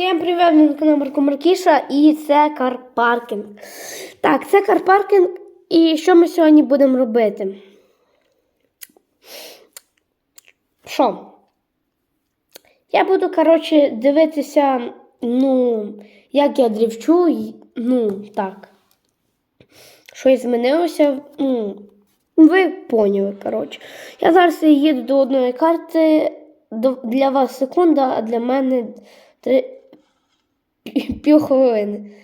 Всім привіт, на каналі Марко Маркіша і це карпаркінг. Так, це карпаркінг. І що ми сьогодні будемо робити? Що? Я буду, коротше, дивитися, ну, як я дрівчу, ну, так. Щось змінилося. Ну, ви поняли, коротше. Я зараз їду до одної карти. Для вас секунда, а для мене три пів хвилини.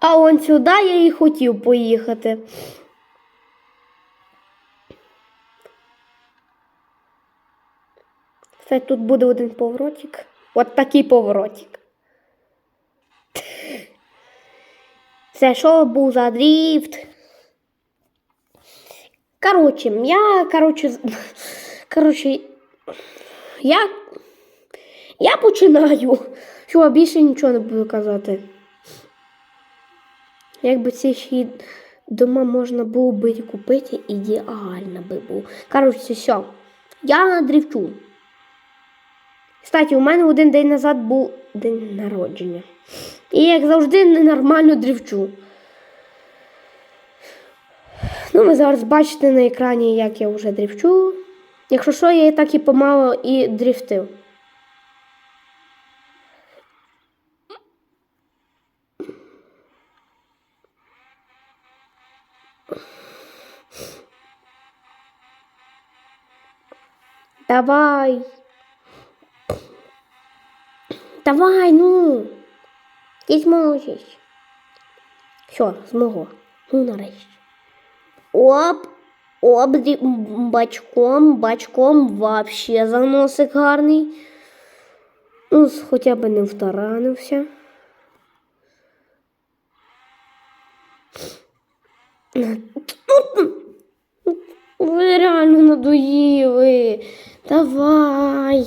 А он сюди я і хотів поїхати. Все, тут буде один поворотик. От такий поворотик. Це що був за дріфт? Коротше, я, коротше, з- коротше, я, я починаю. Що, більше нічого не буду казати. Якби ці ще дома можна було би купити, ідеально би було. Коротше, все. Я дрівчу. Кстати, у мене один день назад був день народження. І як завжди ненормально дрівчу. Ну, ви зараз бачите на екрані, як я вже дрівчу. Якщо що, я і так і помало і дрифтив. Давай. Давай, ну. Ти зможеш. Все, змогла. Ну, нарешті. Оп, оп, бачком, бачком вообще заносик гарний. Ну, хоча б не втаранився. Ви реально надоїли. Давай.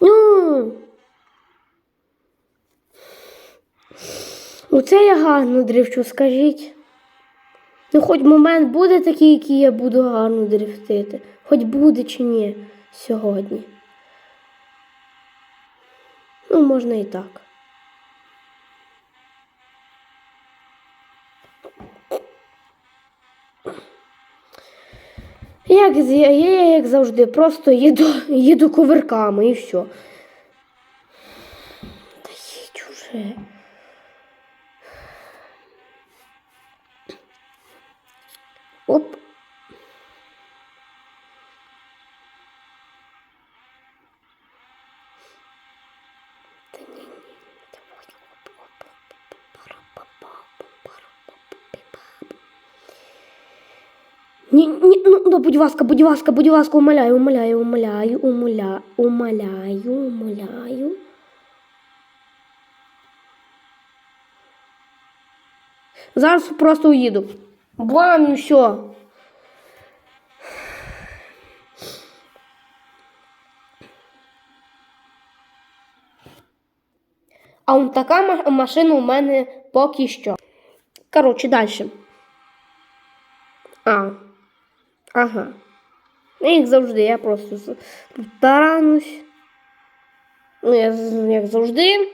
Ну. Оце я гарно дрифчу, скажіть. Ну, хоч момент буде такий, який я буду гарно дрифтити. Хоч буде чи ні сьогодні. Ну, можна і так. Як, я, я, як завжди, просто їду, їду коверками і все. Та їдь уже. Оп. Ні, ні, ну, ну, будь ласка, будь ласка, будь ласка, умоляю, умоляю, умоляю, умоля, умоляю, умоляю. Зараз просто уїду. Бам, і все. А он така машина у мене поки що. Коротше, далі. А. Ага. Ну, Як завжди, я просто таранусь. Ну, я, як завжди.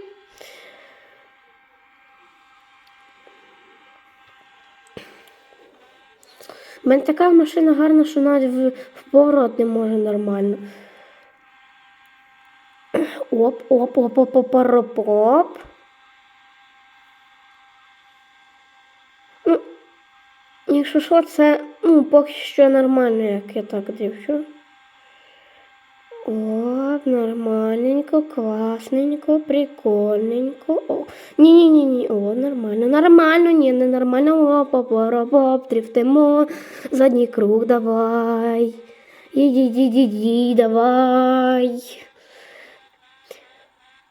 У мене така машина гарна, що навіть в, в поворот не може нормально. Оп, оп, оп, оп, оп, оп, оп. Ну, якщо що, це ну, поки що нормально, як я так дивлюся. Оп, нормальненько, класненько, прикольненько. О, ні-ні-ні, о, нормально, нормально, ні, не нормально. Оп, оп, оп, оп, дрифтимо. Задній круг давай. Іді-ді-ді-ді, давай.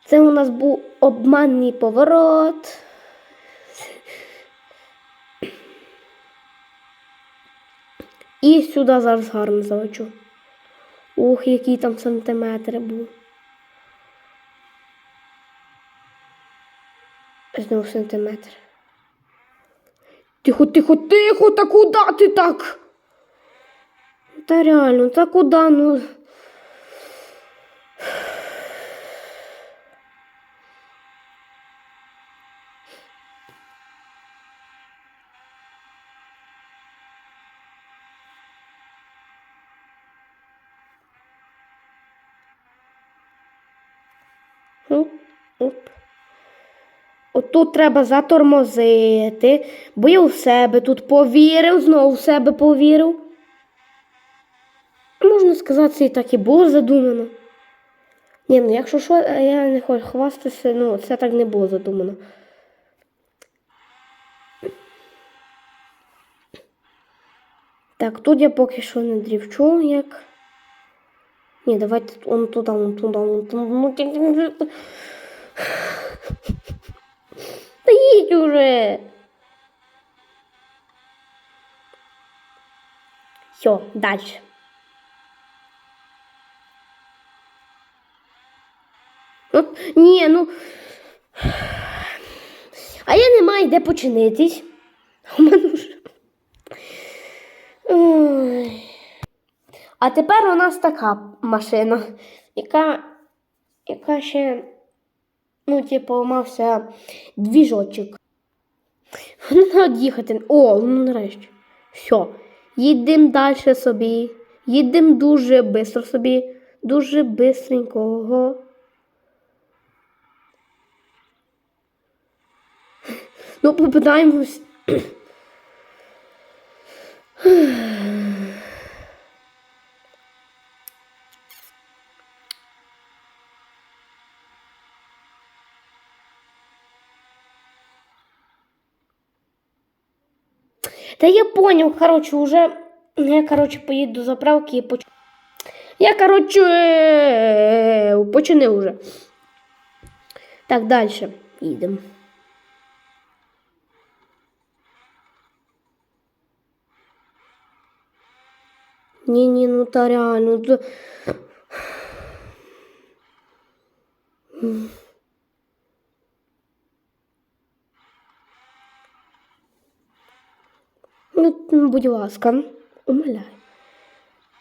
Це у нас був обманний поворот. І сюди зараз гарно залечу. Ох, який там сантиметр був. Знову сантиметр. Тихо, тихо, тихо, та куди ти так? Та реально, та куди, ну. Оп, оп. Отут треба затормозити, бо я у себе тут повірив, знову в себе повірив. Можна сказати, це і так і було задумано. Ні, ну якщо що, я не хочу хвастатися, ну це так не було задумано. Так, тут я поки що не дрівчу, як. Ні, давайте он туди, он туди, он туди. Ну, ті- ті- ті- Та їдь уже. Все, дальше. Ну, ні, ну. А я не маю де починитись. У мене вже. А тепер у нас така машина, яка, яка ще, ну, типу, мався двіжочок. Треба їхати. О, ну нарешті. Все. Їдемо далі собі. Їдемо дуже швидко собі. Дуже бистренького. Ну, попитаємось. Та я понял, короче, уже я, короче, поїду до заправки і поч... Я, короче, е, починив уже. Так, дальше їдемо. Ні-ні, ну та реально. Ну, будь ласка, умоляю.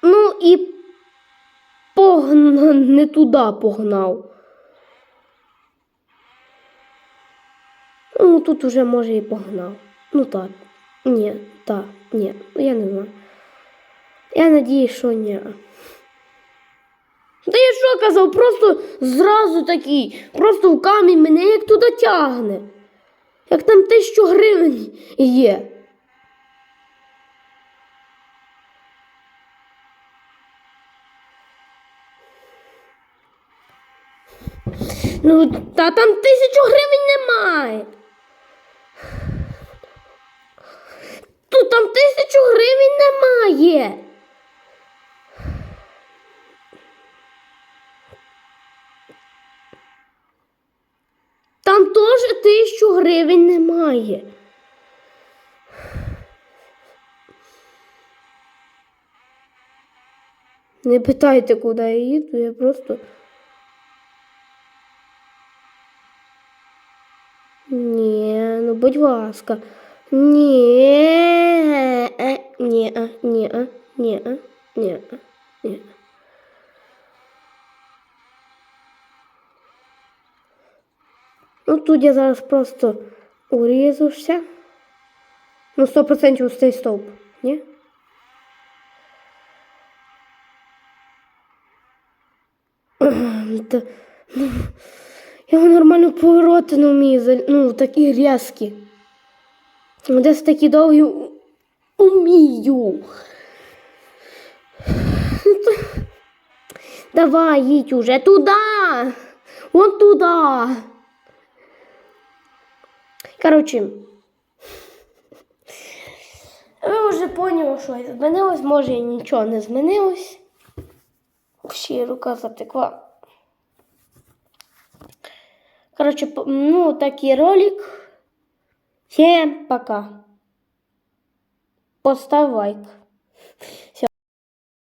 Ну і погнав, не туди погнав. Ну, тут уже може і погнав. Ну так. Ні, так, ні, ну, я не знаю. Я надіюсь, що ні. Та я що казав, просто зразу такий, просто в камінь мене як туди тягне. Як там тисячу гривень є. Ну, та там тисячу гривень немає. Тут там тисячу гривень немає. Там теж тисячу гривень немає. Не питайте, куди я їду, я просто. будь ласка. Ні, е, ні, е, ні, е, ні, е, ні, е, ні. Ну тут я зараз просто урізався. Ну, 100% ось цей стовп, ні? Та, Я нормально повороти не вмію, за- ну, такі різкі. Десь такі довгі умію. Ну, Давай, їдь уже туди. Вон туди. Коротше. Ви вже поняли, що змінилось, може і нічого не змінилось. Ще рука затекла. Короче, ну, такий ролик. Всем пока. Поставь лайк.